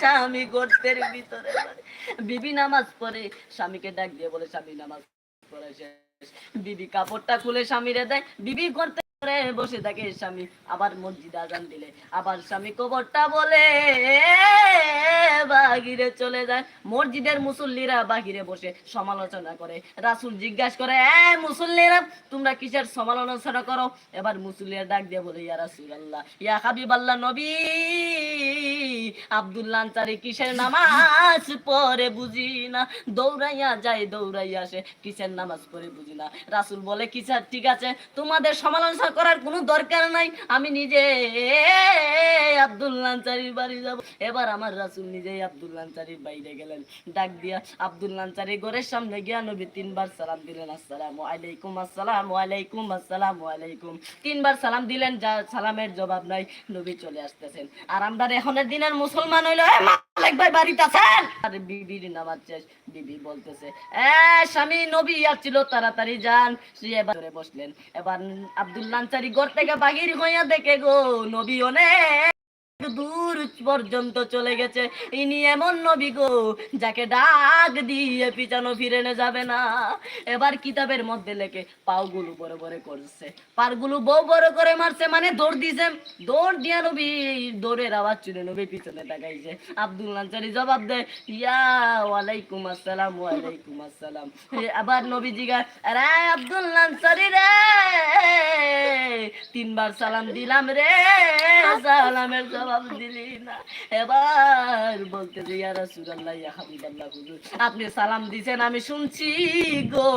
স্বামী গর্তের ভিতরে বিবি নামাজ পড়ে, স্বামীকে ডাক দিয়ে বলে, স্বামী, নামাজ পড়ে বিবি কাপড়টা খুলে স্বামীরে দেয়। বিবি করতে বসে থাকে স্বামী। আবার মসজিদ আজান দিলে। আবার স্বামী কবরটা বলে, বাহিরে চলে যায়। মসজিদের মুসল্লিরা বাহিরে বসে সমালোচনা করে। রাসুল জিজ্ঞাসা করে, এ মুসল্লিরা, তোমরা কিসের সমালোচনা করো? এবার মুসল্লিরা ডাক দিয়ে বলে, ইয়া রাসুল আল্লাহ ইয়া হাবিব আল্লাহ নবী, আব্দুল্লাহ আনসারি কিসের নামাজ পড়ে বুঝি না? দৌড়াইয়া যায়, দৌড়াইয়া আসে। কিসের নামাজ পড়ে বুঝি না? রাসুল বলে, কিসের? ঠিক আছে, তোমাদের সমালোচনা করার কোনো দরকার নাই। আমি নিজে আব্দুল্লাহ আনসারির বাড়ি যাব। এবার আমার রাসুল নিজেই আব্দুল্লাহ আনসারির বাইরে গেলেন। ডাক দিয়া আব্দুল্লাহ আনসারি, ঘরের সামনে গিয়া নবী তিনবার সালাম দিলেন, আসসালামু আলাইকুম আসসালামু আলাইকুম আসসালামু আলাইকুম। তিনবার সালাম দিলেন, যা সালামের জবাব নাই, নবী চলে আসতেছেন। আর আমরা এখনের দিনের মুসলমান হইল, "এ মালিক বাড়িতে আছেন? আর নামাজ শেষ, বিবি বলতেছে, এ স্বামী, নবী আসছিল আনসারি ঘর থেকে বাহির হইয়া দেখে গো নবী অনেক দূর পর্যন্ত চলে গেছে। ইনি এমন নবী গো, যাকে ডাক দিয়ে পিছানো ফিরে নে যাবে না। এবার কিতাবের মধ্যে লেখে, পাওগুলো বড় বড় করছে। পারগুলো বউ বড় করে মারছে মানে দৌড় দিছে। দৌড় দিয়া নবী, দৌড়ের আওয়াজ শুনে নবী পিছনে তাকাইছে। আব্দুল আনসারি জবাব দেয়, ইয়া ওয়ালাইকুম আসসালাম ওয়ালাইকুম আসসালাম। আবার নবী জিগা আরে আব্দুল আনসারি রে তিনবার সালাম দিলাম রে, সালামের জবাব দিলি না। এবার বলতে যে, ইয়া রাসূলুল্লাহ, ইয়া হাবিবাল্লাহ, হুজুর, আপনি সালাম দিছেন, আমি শুনছি গো।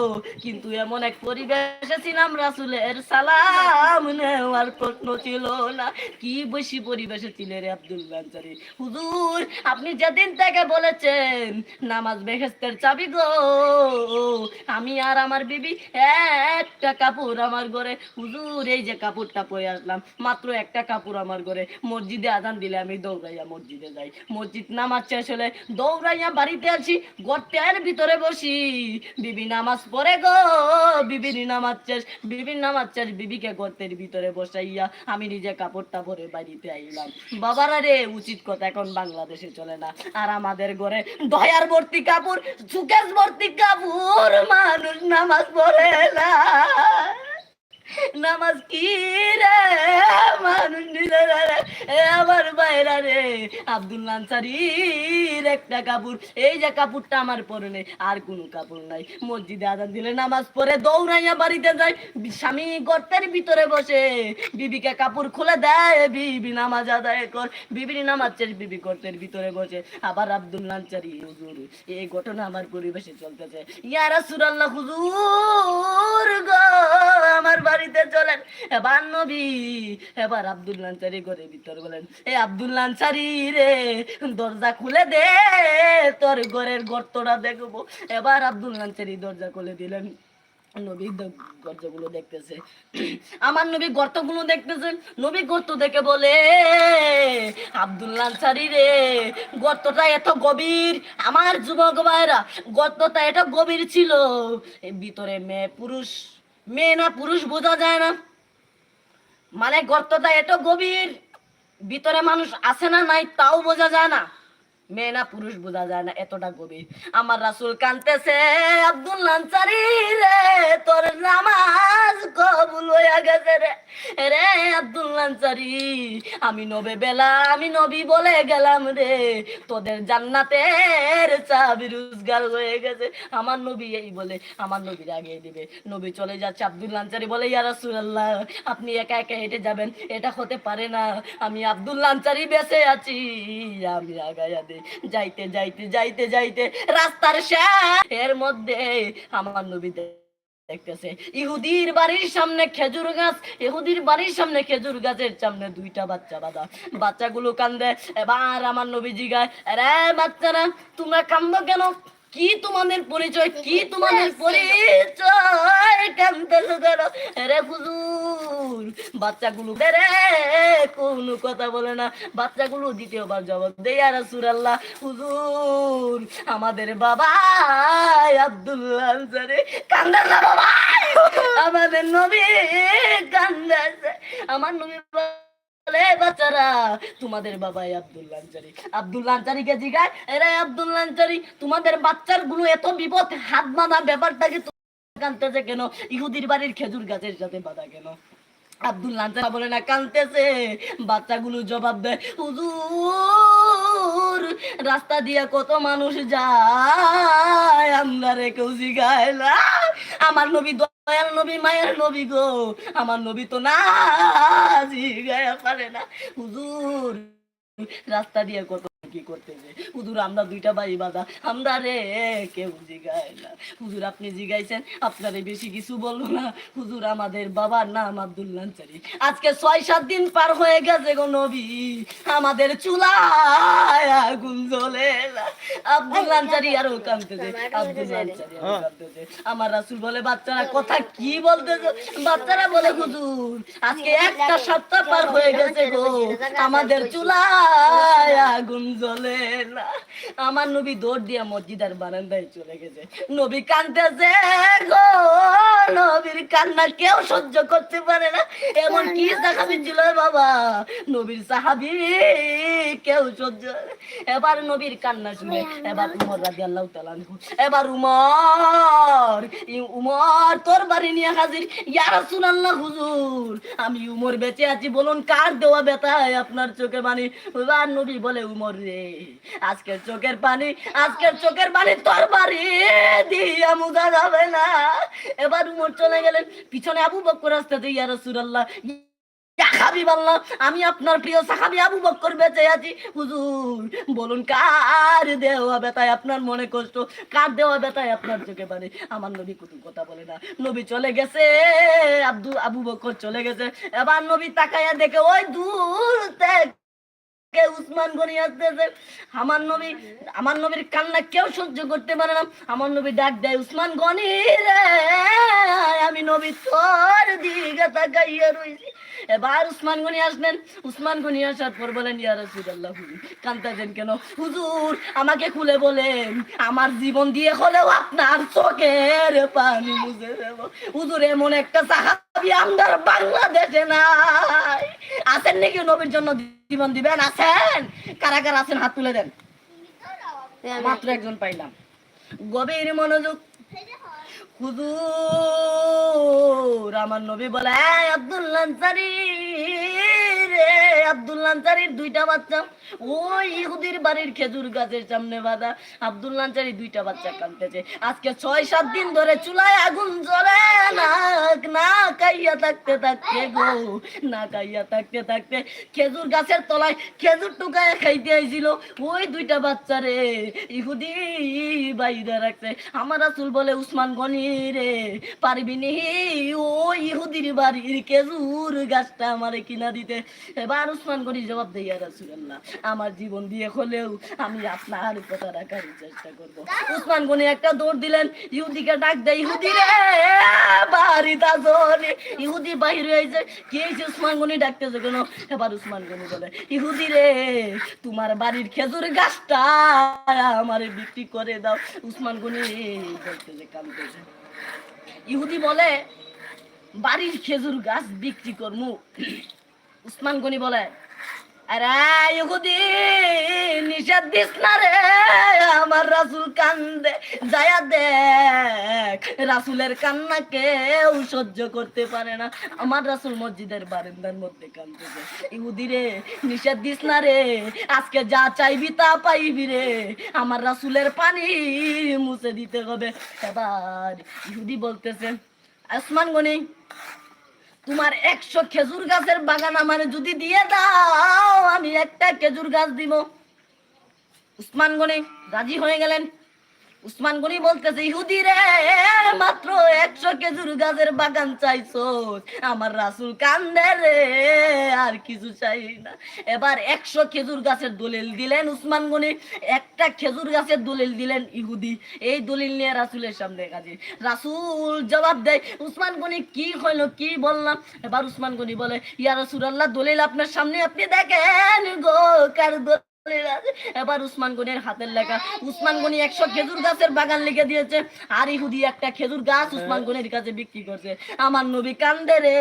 কিন্তু এমন এক পরিবেশে ছিলাম রাসূলের সালাম নেওয়ার প্রশ্ন ছিল না। কি বেশি পরিবেশে ছিলেন রে আব্দুল আনসারী হুজুর, আপনি যেদিন থেকে বলেছেন, নামাজ বেহেস্তের চাবি গো। আমি আর আমার বিবি একটা কাপড় আমার ঘরে। হুজুর, এই যে কাপড়টা পরে আসলাম। মাত্র একটা কাপড় আমার ঘরে। মসজিদে আজান দিলে আমি দৌড়াইয়া মসজিদে যাই। মসজিদ নামাজ শেষ হলে দৌড়াইয়া বাড়িতে আসি, গর্তের ভিতরে বসি। বিবি নামাজ পড়ে গো বিবির নামাজ শেষ। বিবির নামাজ শেষ, বিবিকে গর্তের ভিতরে বসাইয়া আমি নিজে কাপড়টা পরে বাড়িতে আইলাম। বাবারা রে, উচিত কথা এখন বাংলাদেশে চলে না। আর আমাদের ঘরে দয়ার ভর্তি কাপড়, সুকেশ ভর্তি কাপড়। মানুষ নামাজ পড়ে না। নামাজ কি রে আমার বাইরা রে আব্দুল আনসারির একটা কাপড়, এই যে কাপড়টা আমার পরনে আর কোনো কাপড় নাই। মসজিদে আজান দিলে নামাজ পড়ে, দৌড়াইয়া বাড়িতে যায়, স্বামী গর্তের ভিতরে বসে। বিবিকে কাপড় খুলে দেয়, বিবি নামাজ আদায় কর। বিবির নামাজ শেষ, বিবি গর্তের ভিতরে বসে। আবার আব্দুল আনসারি হুজুর এই ঘটনা আমার পরিবেশে চলতেছে। ইয়ারা সুরাল্লাহ হুজুর গো, আমার বাড়িতে চলেন। এবার নবী, এবার আব্দুল আনসারি ঘরের ভিতর বলেন, এ আব্দুল আনসারি রে, দরজা খুলে দে, তোর ঘরের গর্তটা দেখব। এবার আব্দুল আনসারি দরজা খুলে দিলেন। নবী গর্তগুলো দেখতেছে। আমার নবী গর্তগুলো দেখতেছে। নবী গর্ত দেখে বলে আব্দুল্লাহ আনসারি রে, গর্তটা এত গভীর। আমার যুবক ভাইরা, গর্তটা এত গভীর ছিল। ভিতরে মেয়ে পুরুষ মেয়ে না, পুরুষ বোঝা যায় না। মানে গর্তটা এত গভীর, ভিতরে মানুষ আছে না নাই তাও বোঝা যায় না। মেয়ে না, পুরুষ বোঝা যায় না, এতটা গভীর। আমার রাসুল কানতেছে আব্দুল লাঞ্চারি রে, তোর নামাজ কবুল হইয়া গেছে রে। রে আব্দুল আনসারি। আমি নবে বেলা, আমি নবী বলে গেলাম রে। তোদের জান্নাতের চাবি রোজগার হয়ে গেছে। আমার নবী এই বলে, আমার নবীর আগে দিবে। নবী চলে যাচ্ছে আব্দুল আনসারি বলে, ইয়া রাসূলুল্লাহ, আপনি একা একা হেঁটে যাবেন, এটা হতে পারে না। আমি আব্দুল আনসারি বেঁচে আছি। আমি আগাইয়া দে। যাইতে যাইতে যাইতে যাইতে রাস্তার শেষ এর মধ্যে আমার নবী দেখতেছে। ইহুদির বাড়ির সামনে খেজুর গাছ, ইহুদির বাড়ির সামনে খেজুর গাছের সামনে দুইটা বাচ্চা বাঁধা। বাচ্চাগুলো কান্দে, এবার আমার নবী জিগায় রে বাচ্চারা, তোমরা কান্দো কেন? কি তোমাদের পরিচয় কি তোমাদের পরিচয়? কান্দতেছো কেন রে হুজুর বাচ্চাগুলো রে কোনো কথা বলে না। বাচ্চাগুলো দ্বিতীয়বার জবাব দেয় আর সুরাল্লাহ হুজুর আমাদের বাবা আব্দুল্লাহ আনসারি কান্দার না বাবা। আমাদের নবী কান্দাছে আমার নবী বাচ্চারা, তোমাদের আব্দুল লাঞ্চারি। আব্দুল লাঞ্চারিকে জিগায়? এরা আব্দুল লাঞ্চারি, তোমাদের বাচ্চারগুলো এত বিপদ, হাত বাঁধা ব্যাপারটাকে কানতেছে কেন? ইহুদির বাড়ির খেজুর গাছের সাথে বাঁধা কেন? আব্দুল বলে, না কানতেছে বাচ্চাগুলো জবাব দেয়, হুজুর, রাস্তা দিয়ে কত মানুষ যায়, আমরা কেউ জিগায় আমার নবী দয়াল নবী, মায়ের নবী গো। আমার নবী তো না পারে না। হুজুর, রাস্তা দিয়ে কত কি করতেছে হুজুর আমরা দুইটা বাড়ি বাঁধা। আমরা রে কেউ জিগায় না। হুজুর আপনি জিগাইছেন আপনারে বেশি কিছু বলব না। হুজুর আমাদের বাবার নাম আব্দুল্লাহ চারি আজকে ছয় সাত দিন পার হয়ে গেছে গো নবী। আমাদের চুলায় আগুন জ্বলে না। আব্দুল্লাহ চারি আরও কাঁদতেছে আব্দুল্লাহ চারি কাঁদতেছে আমার রাসূল বলে বাচ্চারা কথা কি বলতেছে? বাচ্চারা বলে হুজুর আজকে একটা সপ্তাহ পার হয়ে গেছে গো। আমাদের চুলায় আগুন জ্বলে না। আমার নবী দৌড় দিয়ে মসজিদের বারান্দায় চলে গেছে। নবী কান্দতেছে গো নবীর কান্না কেউ সহ্য করতে পারে না। এমন কি সাহাবি ছিল বাবা? নবীর সাহাবি কেউ সহ্য এবার নবীর কান্না শুনে এবার উমর রাজি আল্লাহ এবার উমর উমর তোর বাড়ি নিয়ে হাজির। ইয়া রাসূলুল্লাহ হুজুর আমি উমর বেঁচে আছি বলুন কার দেওয়া ব্যথায় আপনার চোখে এবার নবী বলে উমর রে আজকের চোখের পানি আজকের চোখের পানি তোর বাড়ি দিয়া মুদা যাবে না। এবার উমর চলে গেলেন পিছনে আবু বক্কর আসতে ইয়া রাসূলুল্লাহ। ইয়া হাবিবাল্লাহ, আমি আপনার প্রিয় সাহাবি আবু বক্কর বেঁচে আছি। হুজুর বলুন কার দেওয়া ব্যথায় আপনার মনে কষ্ট? কার দেওয়া ব্যথায় আপনার চোখে পানি? আমার নবী কুতুব কথা বলে না। নবী চলে গেছে আব্দুল আবু বক্কর চলে গেছে। এবার নবী তাকাইয়া দেখে ওই দূর থেকে উসমান গনি আসতেছে? আমার নবী, আমার নবীর কান্না কেউ সহ্য করতে পারে না। আমার নবী ডাক দেয়, উসমান গনি রে, আমি নবী তোর দিকে তাকাইয়া রইছি। এবার উসমান গনি উসমান গনি আসার পর বলেন, ইয়া রাসূলুল্লাহ কান্তাছেন কেন? হুজুর, আমাকে খুলে বলেন, আমার জীবন দিয়ে হলেও আপনার চোখের পানি মুছে দেব। হুজুর, এমন একটা সাহাবি আমদার বাংলাদেশে নাই। আছেন নাকি নবীর জন্য জীবন দিবেন আছেন? কারা কারা আছেন হাত তুলে দেন। মাত্র একজন পাইলাম। গভীর মনোযোগ হুজুর আমার নবী বলে আব্দুল্লাহ রে, আব্দুল দুইটা বাচ্চা। ওই ইহুদির বাড়ির খেজুর গাছের সামনে বাঁধা। আব্দুল দুইটা বাচ্চা কাঁদতেছে। আজকে ছয়, সাত দিন ধরে চুলায় আগুন জ্বলে। না না থাকতে থাকতে গো, না থাকতে থাকতে খেজুর গাছের তলায় খেজুর টুকায় খাইতে আইছিল। ওই দুইটা বাচ্চা রে, ইহুদি বাইরে রাখছে। আমার রাসূল বলে, উসমান গনি রে, পারবি নি? ও ইহুদির বাড়ির খেজুর গাছটা আমারে কিনা দিতে। এবার উসমান গনি জবাব দেয় ইয়া আমার জীবন দিয়ে হলেও আমি আপনার কথা রাখার চেষ্টা করব। উসমান গনি একটা দৌড় দিলেন, ইহুদিকে ডাক দেয়, ইহুদি রে, বাড়ি তাজনে ইহুদি বাহির হয়েছে কি হয়েছে উসমান গনি ডাকতেছে কেন? এবার উসমান গনি বলে, ইহুদি রে, তোমার বাড়ির খেজুর গাছটা আমারে বিক্রি করে দাও। উসমান গনি বলতেছে, কাঁদতেছে। ইহুদি বলে, বাড়ির খেজুর গাছ বিক্রি করমু। উসমান গনি বলে, আরে ইহুদি, নিষেধ দিস না রে, আমার রাসুল কান্দে, যায়া দেখ, রাসুলের কান্না কেউ সহ্য করতে পারে না, আমার রাসুল মসজিদের বারান্দার মধ্যে কান্দতেছে ইহুদি রে, নিষেধ দিস না রে, আজকে যা চাইবি তা পাইবি রে, আমার রাসুলের পানি মুছে দিতে হবে। এবার ইহুদি বলতেছে আসমান গনি তোমার একশো খেজুর গাছের বাগান আমার যদি দিয়ে দাও, আমি একটা খেজুর গাছ দিব। উসমান গনে, রাজি হয়ে গেলেন? উসমান গনি বলতেছে, ইহুদি রে, মাত্র একশো খেজুর গাছের বাগান চাইছো আমার রাসুল কান্দে রে, আর কিছু চাই না। এবার একশো খেজুর গাছের দলিল দিলেন উসমান গনি। একটা খেজুর গাছের দলিল দিলেন ইহুদি। এই দলিল নিয়ে রাসুলের সামনে কাজে রাসুল জবাব দেয়, উসমান গনি, কি হইল, কি বললাম? এবার উসমান গনি বলে, ইয়া রাসুল আল্লাহ দলিল আপনার সামনে, আপনি দেখেন গো কার এবার উসমান গনির হাতের লেখা। উসমান গনি একশো খেজুর গাছের বাগান লিখে দিয়েছে। আর ইহুদি একটা খেজুর গাছ উসমান গনির কাছে বিক্রি করছে। আমার নবী কান্দে রে।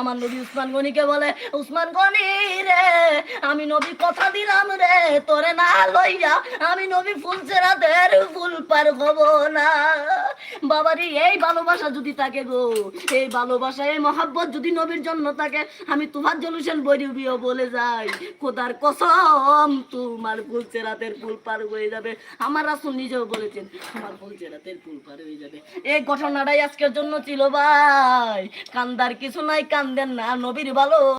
আমার নবী উসমান গনিকে বলে, উসমান গনি রে, আমি নবী কথা দিলাম রে, তোরে না লইয়া আমি নবী ফুল চেরাদের ফুল পার হব না। বাবারি, এই ভালোবাসা যদি থাকে গো, এই ভালোবাসা, এই মহাব্বত যদি নবীর জন্য থাকে, আমি তোমার জলুসেন বরিবিও বলে যাই। খোদার কসম। তোমার ফুল চেরাতের ফুল পার হয়ে যাবে। আমার রাসুল নিজেও বলেছেন, আমার ফুল চেরাতের ফুল পার হয়ে যাবে। এই ঘটনাটাই আজকের জন্য ছিল ভাই। কান্দার কিছু নাই, কান্দেন না, নবীর ভালো।